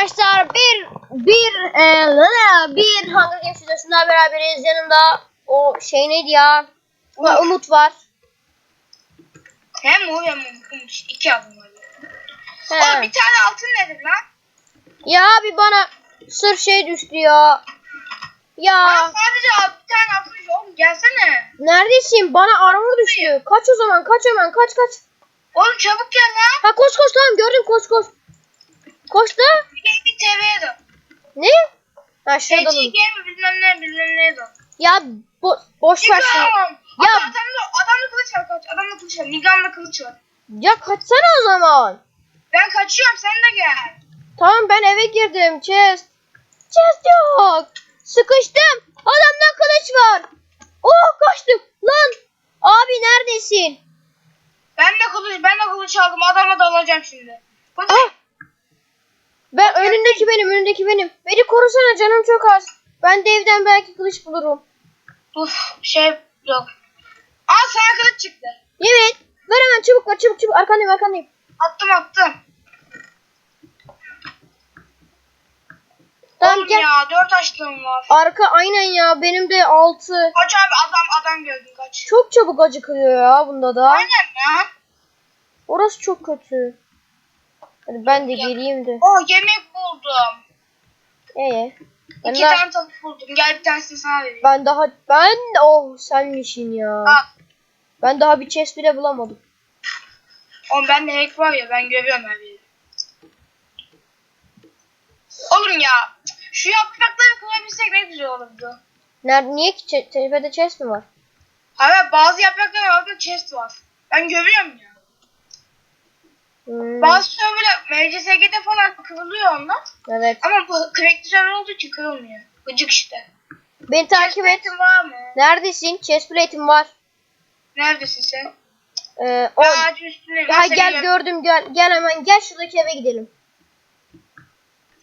arkadaşlar bir bir e, bir Hunger Games videosunda beraberiz. Yanımda o şey neydi ya? Umut, Umut var. Hem o hem Umut. İki adım var. He. Oğlum bir tane altın nedir lan? Ya abi bana sır şey düştü ya. Ya Bana sadece bir tane altın. Oğlum gelsene. neredesin? Bana armor düştü. Kaç o zaman? Kaç hemen? Kaç kaç. Oğlum çabuk gel lan. Ha koş koş tamam gördüm koş koş. Koştu. Bir, bir TV'ye dön. Ne? Ha şurada dur. game bilmem ne bilmem neye dön. Ya bo boş ver şunu. Ya- Adam, adamda, adamda kılıç var kaç. Adamda kılıç var. Nigam'da kılıç var. Ya kaçsana o zaman. Ben kaçıyorum sen de gel. Tamam ben eve girdim. Chest. Chest yok. Sıkıştım. Adamda kılıç var. Oh kaçtım. Lan. Abi neredesin? Ben de kılıç, ben de kılıç aldım. Adama dalacağım şimdi. Ne? Ah. Ben önündeki benim, önündeki benim. Beni korusana canım çok az. Ben de evden belki kılıç bulurum. Uf şey yok. Aa sana kılıç çıktı. Evet. Ver hemen çabuk ver çabuk çabuk. Arkandayım arkandayım. Attım attım. Tamam Oğlum gel. ya dört açlığım var. Arka aynen ya. Benim de altı. Kaç abi adam adam gördüm kaç. Çok çabuk acıkıyor ya bunda da. Aynen ya. Orası çok kötü. Hadi ben de geleyim de. Oh yemek buldum. Ee, ben, İki daha, tane tavuk buldum. Gel bir tanesini sana vereyim. ben daha ben oh senmişsin ya. Al. Ben daha bir chest bile bulamadım. Oğlum bende hack var ya ben görüyorum her yeri. Oğlum ya şu yaprakları kırabilsek ne güzel olurdu. Nerede niye ki tepede chest mi var? Hayır bazı yaprakların altında chest var. Ben görüyorum ya. Hmm, Bazı serverler MCSG'de falan kırılıyor onlar. evet. Ama bu crackli server olduğu için kırılmıyor. Gıcık işte. Beni takip et. Var mı? Neredesin? Chest plate'im var. Neredesin sen? Ee, o, Ben ağacın üstündeyim. ya Ben seni gel gör- gördüm gel gel hemen gel şuradaki eve gidelim.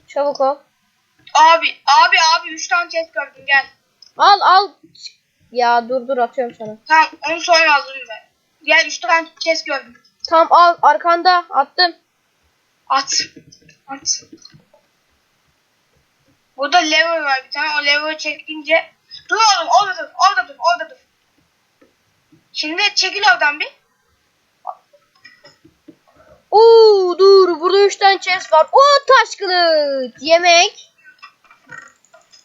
Çabuk ol. Abi abi abi 3 tane chest gördüm gel. Al al. Ya dur dur atıyorum sana. Tamam onu sonra alırım ben. Gel 3 tane chest gördüm. Tamam al arkanda attım. At. At. Burada lever var bir tane. O lever'ı çekince... Dur oğlum orada dur. Orada dur. Orada dur. Şimdi çekil oradan bir. Oo dur burada 3 tane chest var. Oo taş kılıç. Yemek.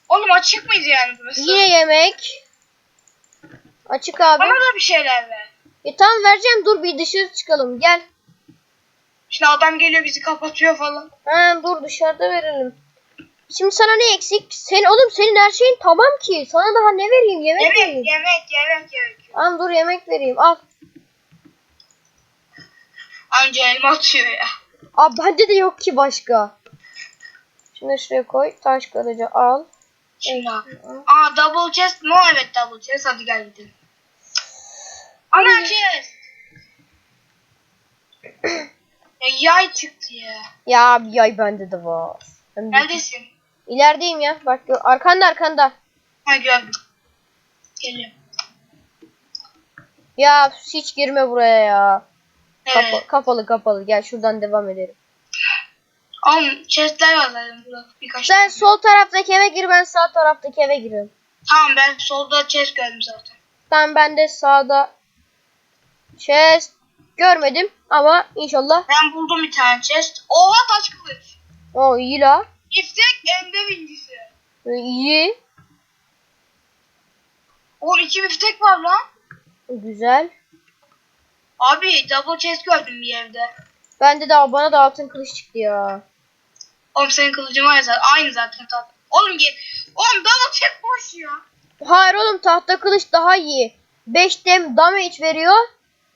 Oğlum açık mıyız yani burası? Yine yemek. Açık abi. Bana da bir şeyler ver. E tamam vereceğim dur bir dışarı çıkalım gel. Şimdi adam geliyor bizi kapatıyor falan. Ha dur dışarıda verelim. Şimdi sana ne eksik? Sen oğlum senin her şeyin tamam ki. Sana daha ne vereyim? Yemek, Yemek, vereyim. yemek, yemek, yemek. Tamam dur yemek vereyim. Al. Anca elma atıyor ya. Aa bende de yok ki başka. Şunu şuraya koy. Taş kılıcı al. Şimdi al. Aa double chest mi? o? Evet double chest. Hadi gel gidelim. Ana chest. ya yay çıktı ya. Ya bir yay bende de var. Ben de- Neredesin? İlerideyim ya. Bak gör- arkanda arkanda. Ha gördüm. Geliyorum. Ya hiç girme buraya ya. Kapa- Evet. kapalı kapalı. Gel şuradan devam edelim. Oğlum chestler var zaten burada birkaç Sen sol taraftaki eve gir ben sağ taraftaki eve giriyorum. Tamam ben solda chest gördüm zaten. Tamam ben de sağda chest görmedim ama inşallah Ben buldum bir tane chest. Oha taş kılıç. o iyi la. İftek ender incisi. Ee, iyi. Oğlum iki biftek var lan. Güzel. Abi double chest gördüm bir evde. Bende de bana da altın kılıç çıktı ya. Oğlum senin kılıcın var ya zaten. Aynı zaten tat. Oğlum gel. Oğlum double chest boş ya. Hayır oğlum tahta kılıç daha iyi. 5 dem damage veriyor.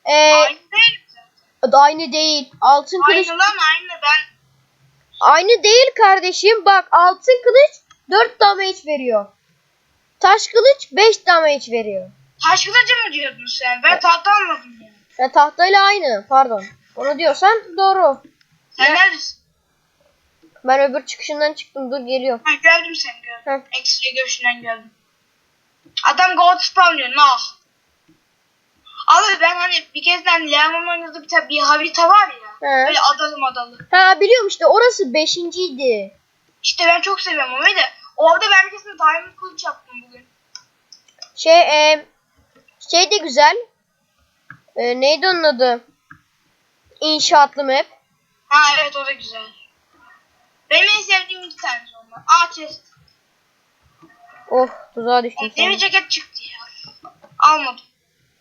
Ee, Aynı değil mi zaten? aynı değil. Altın kılıç Aynı lan aynı ben. aynı değil kardeşim. Bak altın kılıç 4 damage veriyor. Taş kılıç 5 damage veriyor. Taş kılıcı mı diyordun sen? Ben tahta anladım ya. Ya tahtayla aynı. Pardon. Onu diyorsan doğru. Sen neredesin? Ben öbür çıkışından çıktım. Dur geliyorum. Ha gördüm seni gördüm. X-ray görüşünden gördüm. Adam gold spamlıyor nah. Abi ben hani bir kezden Leon'un oynadığı bir, tane- bir harita var ya. He. Böyle adalı madalı. Ha biliyorum işte orası beşinciydi. İşte ben çok seviyorum onu da. Orada ben bir kesin diamond kılıç yaptım bugün. Şey e, şey de güzel. E, neydi onun adı? İnşaatlı map. Ha evet o da güzel. Benim en sevdiğim iki tanesi onlar. Aa chest. Oh tuzağa düştüm Demir ceket çıktı ya. Almadım.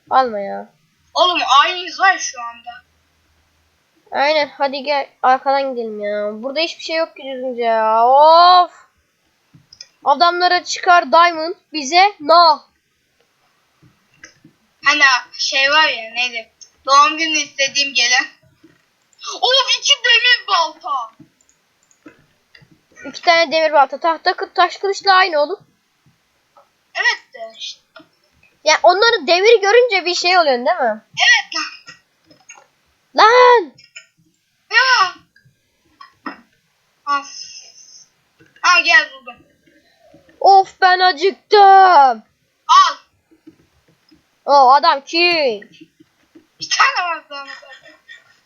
Alma ya. Oğlum aynıyız var şu anda. Aynen hadi gel arkadan gidelim ya. Burada hiçbir şey yok ki düzgünce ya. Of. Adamlara çıkar diamond bize no. Hani şey var ya neydi? Doğum günü istediğim gelen. Oğlum iki demir balta. İki tane demir balta tahta taş kılıçla aynı oğlum. Evet de işte. Ya onları demir görünce bir şey oluyor değil mi? Evet lan. Lan! Ya. Of. Ha gel buldum. Of ben acıktım. Al. O adam king. Bir tane var daha mesela.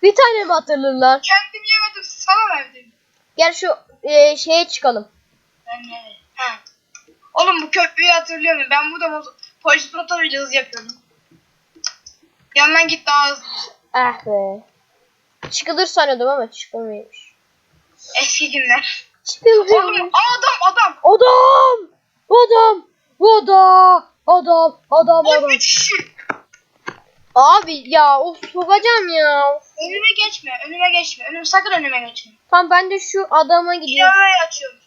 Bir tane mi hatırlarlar? Kendim yemedim sana verdim. Gel şu e, şeye çıkalım. Ben ne? Ha. Oğlum bu köprüyü hatırlıyor musun? Ben burada motor, polis motor videosu yapıyordum. Yandan git daha hızlı. Ah be. Çıkılır sanıyordum ama çıkılmıyormuş. Eski günler. Çıkılmıyormuş. Adam adam. Adam! Adam! Adam! Adam! Adam! Adam! Abi ya of sokacağım ya. Önüme geçme, önüme geçme. Önüm sakın önüme geçme. Tamam ben de şu adama gidiyorum. Silahı açıyorum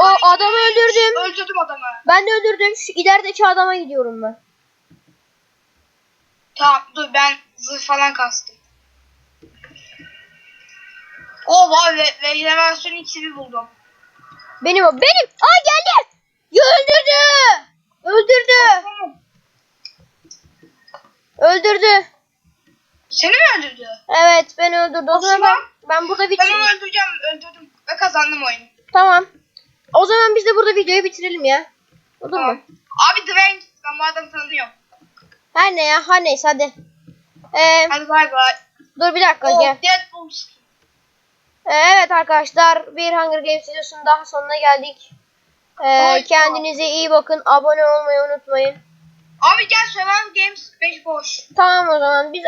O adamı öldürdüm. Öldürdüm adamı. Ben de öldürdüm. Şu ilerideki adama gidiyorum ben. Tamam dur ben zırh falan kastım. O var ve rejenerasyon iksiri buldum. Benim o. Benim. Aa geldi. Ya öldürdü. Öldürdü. Öldürdü. Seni mi öldürdü? Evet beni öldürdü. O zaman ben, ben burada Ben bitireyim. onu öldüreceğim. Öldürdüm ve kazandım oyunu. Tamam. O zaman biz de burada videoyu bitirelim ya. Olur mu? Abi Dwayne ben bu adamı tanıyorum. Her ne ya. Her neyse hadi. Ee, Hadi bay bay. dur bir dakika Oh, gel. Deadpool. Ee, evet arkadaşlar bir Hunger Games videosunun daha sonuna geldik. Ee, Ay, kendinize iyi bakın. Abone olmayı unutmayın. Abi gel Survival Games 5 boş. Tamam o zaman biz